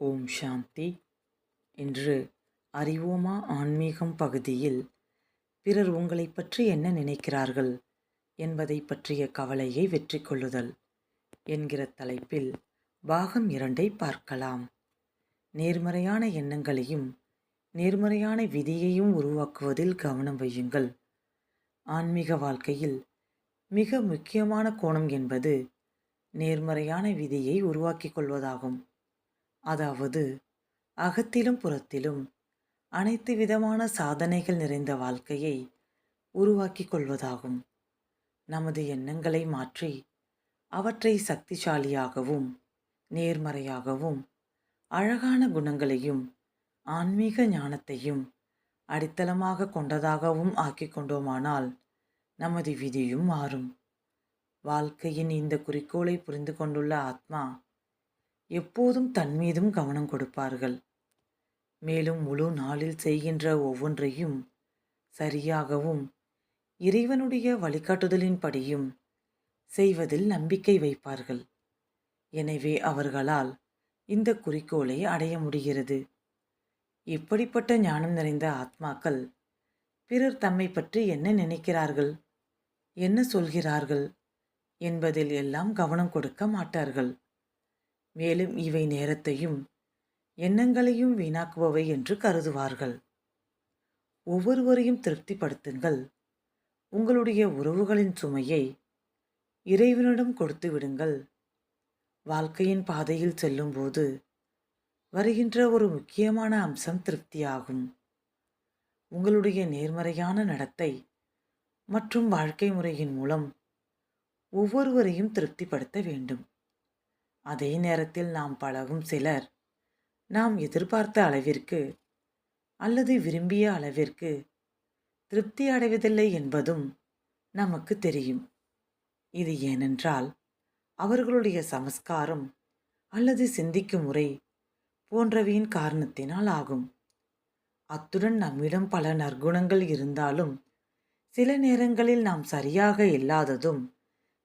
ஓம் சாந்தி. இன்று அறிவோமா ஆன்மீகம் பகுதியில் பிறர் உங்களைப் பற்றி என்ன நினைக்கிறார்கள் என்பதை பற்றிய கவலையை வெற்றி கொள்ளுதல் என்கிற தலைப்பில் பாகம் இரண்டை பார்க்கலாம். நேர்மறையான எண்ணங்களையும் நேர்மறையான விதியையும் உருவாக்குவதில் கவனம் வையுங்கள். ஆன்மீக வாழ்க்கையில் மிக முக்கியமான கோணம் என்பது நேர்மறையான விதியை உருவாக்கிக் கொள்வதாகும். அதாவது அகத்திலும் புறத்திலும் அனைத்து விதமான சாதனைகள் நிறைந்த வாழ்க்கையை உருவாக்கி கொள்வதாகும். நமது எண்ணங்களை மாற்றி அவற்றை சக்திசாலியாகவும் நேர்மறையாகவும் அழகான குணங்களையும் ஆன்மீக ஞானத்தையும் அடித்தளமாக கொண்டதாகவும் ஆக்கிக் கொண்டோமானால் நமது விதியும் மாறும். வாழ்க்கையின் இந்த குறிக்கோளை புரிந்து கொண்டுள்ள ஆத்மா எப்போதும் தன் மீதும் கவனம் கொடுப்பார்கள். மேலும் முழு நாளில் செய்கின்ற ஒவ்வொன்றையும் சரியாகவும் இறைவனுடைய வழிகாட்டுதலின்படியும் செய்வதில் நம்பிக்கை வைப்பார்கள். எனவே அவர்களால் இந்த குறிக்கோளை அடைய முடிகிறது. இப்படிப்பட்ட ஞானம் நிறைந்த ஆத்மாக்கள் பிறர் தம்மை பற்றி என்ன நினைக்கிறார்கள் என்ன சொல்கிறார்கள் என்பதில் எல்லாம் கவனம் கொடுக்க மாட்டார்கள். மேலும் இவை நேரத்தையும் எண்ணங்களையும் வீணாக்குபவை என்று கருதுவார்கள். ஒவ்வொருவரையும் திருப்திப்படுத்துங்கள். உங்களுடைய உறவுகளின் சுமையை இறைவனிடம் கொடுத்து விடுங்கள். வாழ்க்கையின் பாதையில் செல்லும்போது வருகின்ற ஒரு முக்கியமான அம்சம் திருப்தியாகும். உங்களுடைய நேர்மறையான நடத்தை மற்றும் வாழ்க்கை முறையின் மூலம் ஒவ்வொருவரையும் திருப்திப்படுத்த வேண்டும். அதே நேரத்தில் நாம் பழகும் சிலர். நாம் எதிர்பார்த்த அளவிற்கு அல்லது விரும்பிய அளவிற்கு திருப்தி அடைவதில்லை என்பதும் நமக்கு தெரியும். இது ஏனென்றால் அவர்களுடைய சமஸ்காரம் அல்லது சிந்திக்கும் முறை போன்றவையின் காரணத்தினால் ஆகும். அத்துடன் நம்மிடம் பல நற்குணங்கள் இருந்தாலும் சில நேரங்களில் நாம் சரியாக இல்லாததும்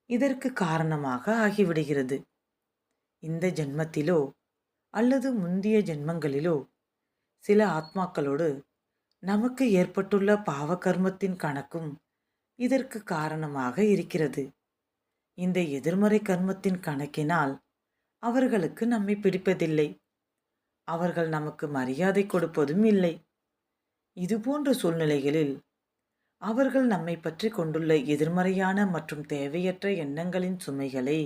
இதற்கு காரணமாக ஆகிவிடுகிறது. இந்த ஜென்மத்திலோ அல்லது முந்தைய ஜென்மங்களிலோ சில ஆத்மாக்களோடு நமக்கு ஏற்பட்டுள்ள பாவ கர்மத்தின் கணக்கும் இதற்கு காரணமாக இருக்கிறது. இந்த எதிர்மறை கர்மத்தின் கணக்கினால் அவர்களுக்கு நம்மை பிடிப்பதில்லை. அவர்கள் நமக்கு மரியாதை கொடுப்பதும் இல்லை. இதுபோன்ற சூழ்நிலைகளில் அவர்கள் நம்மை பற்றி கொண்டுள்ள எதிர்மறையான மற்றும் தேவையற்ற எண்ணங்களின் சுமைகளை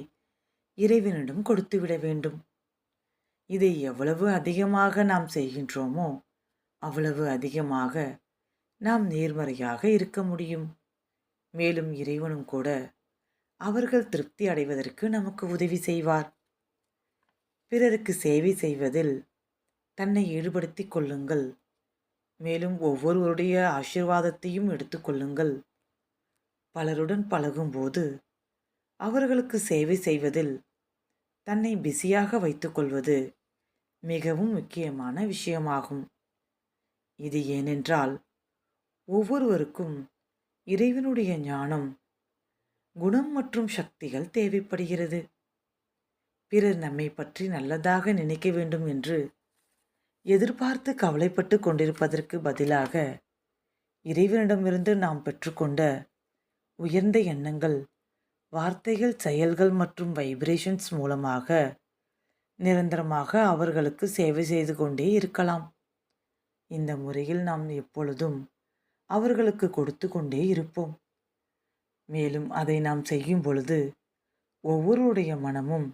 இறைவனிடம் கொடுத்துவிட வேண்டும். இதை எவ்வளவு அதிகமாக நாம் செய்கின்றோமோ அவ்வளவு அதிகமாக நாம் நேர்மறையாக இருக்க முடியும். மேலும் இறைவனும் கூட அவர்கள் திருப்தி அடைவதற்கு நமக்கு உதவி செய்வார். பிறருக்கு சேவை செய்வதில் தன்னை ஈடுபடுத்திக் கொள்ளுங்கள். மேலும் ஒவ்வொருவருடைய ஆசிர்வாதத்தையும் எடுத்துக்கொள்ளுங்கள் பலருடன் பழகும்போது அவர்களுக்கு சேவை செய்வதில் தன்னை பிஸியாக வைத்துக்கொள்வது மிகவும் முக்கியமான விஷயமாகும். இது ஏனென்றால் ஒவ்வொருவருக்கும் இறைவனுடைய ஞானம் குணம் மற்றும் சக்திகள் தேவைப்படுகிறது. பிறர் நம்மை பற்றி நல்லதாக நினைக்க வேண்டும் என்று எதிர்பார்த்து கவலைப்பட்டு கொண்டிருப்பதற்கு பதிலாக இறைவனிடமிருந்து நாம் பெற்றுக்கொண்ட உயர்ந்த எண்ணங்கள் வார்த்தைகள் செயல்கள் மற்றும் வைப்ரேஷன்ஸ் மூலமாக நிரந்தரமாக அவர்களுக்கு சேவை செய்து கொண்டே இருக்கலாம். இந்த முறையில் நாம் எப்பொழுதும் அவர்களுக்கு கொடுத்து கொண்டே இருப்போம். மேலும் அதை நாம் செய்யும் பொழுது ஒவ்வொருடைய மனமும்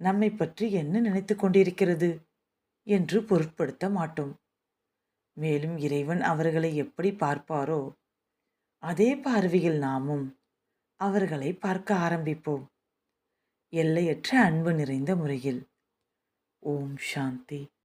நம்மை பற்றி என்ன நினைத்து கொண்டிருக்கிறது என்று பொருட்படுத்த மாட்டோம். மேலும் இறைவன் அவர்களை எப்படி பார்ப்பாரோ அதே பார்வையில் நாமும் அவர்களை பார்க்க ஆரம்பிப்போம். எல்லையற்ற அன்பு நிறைந்த முறையில். ஓம் சாந்தி.